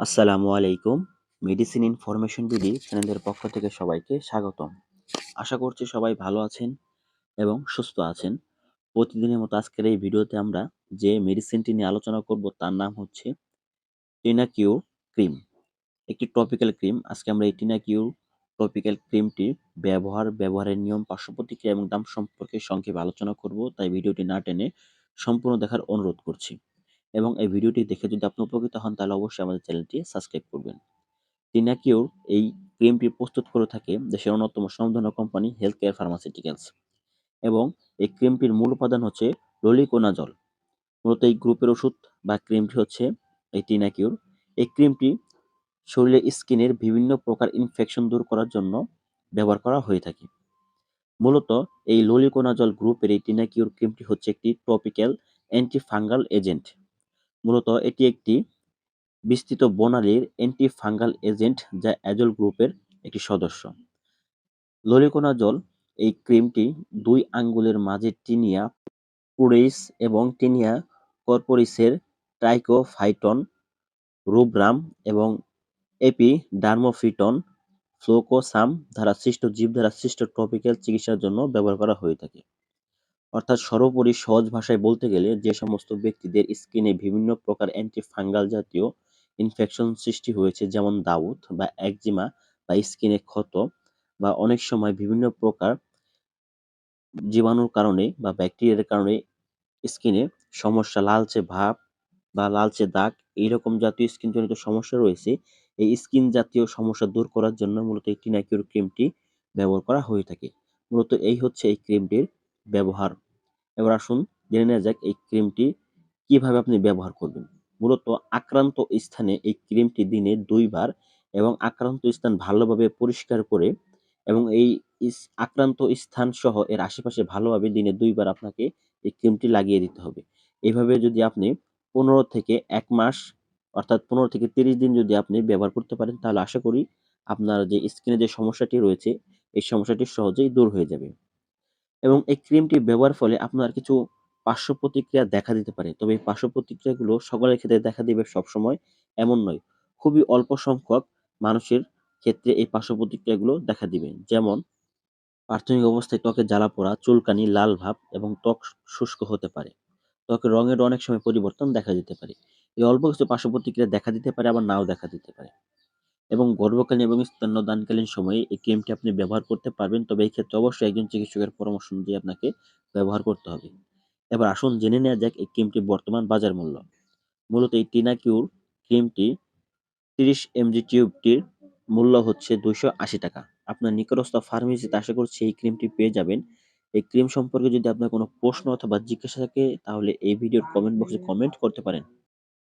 আসসালামু আলাইকুম। Medicine information BD চ্যানেলের পক্ষ থেকে সবাইকে স্বাগতম। আশা করছি সবাই ভালো আছেন এবং সুস্থ আছেন। প্রতিদিনের মতো আজকের এই ভিডিওতে আমরা যে মেডিসিনটি নিয়ে আলোচনা করব তার নাম হচ্ছে টিনাকিউ ক্রিম একটি টপিক্যাল ক্রিম আজকে আমরা এই টিনাকিউ টপিক্যাল ক্রিমটি ব্যবহার, ব্যবহারের নিয়ম পার্শ্ব এবং দাম সম্পর্কে সংক্ষেপে আলোচনা করব, তাই ভিডিওটি না টেনে সম্পূর্ণ দেখার অনুরোধ করছি। এবং এই ভিডিওটি দেখে যদি আপনি উপকৃত হন, তাহলে অবশ্যই আমাদের চ্যানেলটি সাবস্ক্রাইব করবেন। টিনাকিউর এই ক্রিমটি প্রস্তুত করে থাকে দেশের অন্যতম সুনামধন্য কোম্পানি হেলথ কেয়ার ফার্মাসিউটিক্যালস এবং এই ক্রিমটির মূল উপাদান হচ্ছে ললিকোনাজল। মূলত এই গ্রুপের ওষুধ বা ক্রিমটি হচ্ছে এই টিনাকিউর এই ক্রিমটি শরীরে স্কিনের বিভিন্ন প্রকার ইনফেকশন দূর করার জন্য ব্যবহার করা হয়ে থাকে। মূলত এই ললিকোনাজল গ্রুপের এই টিনাকিউর ক্রিমটি হচ্ছে একটি টপিক্যাল অ্যান্টিফাঙ্গাল এজেন্ট। মূলত এটি একটি বিস্তৃত বনালীর অ্যান্টিফাঙ্গাল এজেন্ট যা অ্যাজল গ্রুপের একটি সদস্য। ললিকোনাজল এই ক্রিমটি দুই আঙ্গুলের মাঝে টিনিয়া পুরেইস এবং টিনিয়া কর্পোরিসের ট্রাইকোফাইটন, রুব্রাম এবং এপি ডার্মোফিটন ফ্লোকোসাম দ্বারা সৃষ্ট জীব দ্বারা সৃষ্ট টপিক্যাল চিকিৎসার জন্য ব্যবহার করা হয়ে থাকে। অর্থাৎ সর্বোপরি সহজ ভাষায় বলতে গেলে যে সমস্ত ব্যক্তিদের স্কিনে বিভিন্ন প্রকার অ্যান্টিফাঙ্গাল জাতীয় ইনফেকশন সৃষ্টি হয়েছে, যেমন দাউদ বা একজিমা বা স্কিনে ক্ষত বা অনেক সময় বিভিন্ন প্রকার জীবাণুর কারণে বা ব্যাকটেরিয়ার কারণে স্কিনে সমস্যা, লালচে ভাব বা লালচে দাগ এইরকম জাতীয় স্কিনজনিত সমস্যা রয়েছে। এই স্কিন জাতীয় সমস্যা দূর করার জন্য মূলত এই টিনাকিউর ক্রিমটি ব্যবহার করা হয়ে থাকে। মূলত এই হচ্ছে এই ক্রিমটির ব্যবহার। এবার আসুন জেনে নেওয়া যাক এই ক্রিমটি কীভাবে আপনি ব্যবহার করবেন। মূলত আক্রান্ত স্থানে এই ক্রিমটি দিনে দুইবার এবং আক্রান্ত স্থান ভালোভাবে পরিষ্কার করে এবং এই আক্রান্ত স্থান সহ এর আশেপাশে ভালোভাবে দিনে দুইবার আপনাকে এই ক্রিমটি লাগিয়ে দিতে হবে। এভাবে যদি আপনি পনেরো থেকে এক মাস অর্থাৎ পনেরো থেকে তিরিশ দিন যদি আপনি ব্যবহার করতে পারেন, তাহলে আশা করি আপনার যে স্কিনে যে সমস্যাটি রয়েছে, এই সমস্যাটি সহজেই দূর হয়ে যাবে। এবং এই ক্রিমটি ব্যবহার ফলে আপনার কিছু পার্শ্ব প্রতিক্রিয়া দেখা দিতে পারে। তবে এই পার্শ্ব প্রতিক্রিয়াগুলো সকলের ক্ষেত্রে দেখা দিবে সবসময় এমন নয়। খুবই অল্প সংখ্যক মানুষের ক্ষেত্রে এই পার্শ্ব প্রতিক্রিয়াগুলো দেখা দিবে। যেমন, প্রাথমিক অবস্থায় ত্বকে জ্বালা পোড়া, চুলকানি, লাল ভাব এবং ত্বক শুষ্ক হতে পারে। ত্বকের রঙের অনেক সময় পরিবর্তন দেখা দিতে পারে। এই অল্প কিছু পার্শ্ব প্রতিক্রিয়া দেখা দিতে পারে, আবার নাও দেখা দিতে পারে। এবং গর্ভকালীন এবং স্তন্যদানকালীন সময়ে এই ক্রিমটি আপনি ব্যবহার করতে পারবেন। তবে এই ক্ষেত্রে অবশ্যই একজন চিকিৎসকের পরামর্শ অনুযায়ী আপনাকে ব্যবহার করতে হবে। এবার আসুন জেনে নেওয়া যাক এই ক্রিমটির বর্তমান বাজার মূল্য। মূলত এই টিনাকিউর ক্রিমটি তিরিশ এমজি টিউবটির মূল্য হচ্ছে দুইশো আশি টাকা। আপনার নিকটস্থ ফার্মেসিতে আশা করছি এই ক্রিমটি পেয়ে যাবেন। এই ক্রিম সম্পর্কে যদি আপনার কোনো প্রশ্ন অথবা জিজ্ঞাসা থাকে, তাহলে এই ভিডিওর কমেন্ট বক্সে কমেন্ট করতে পারেন।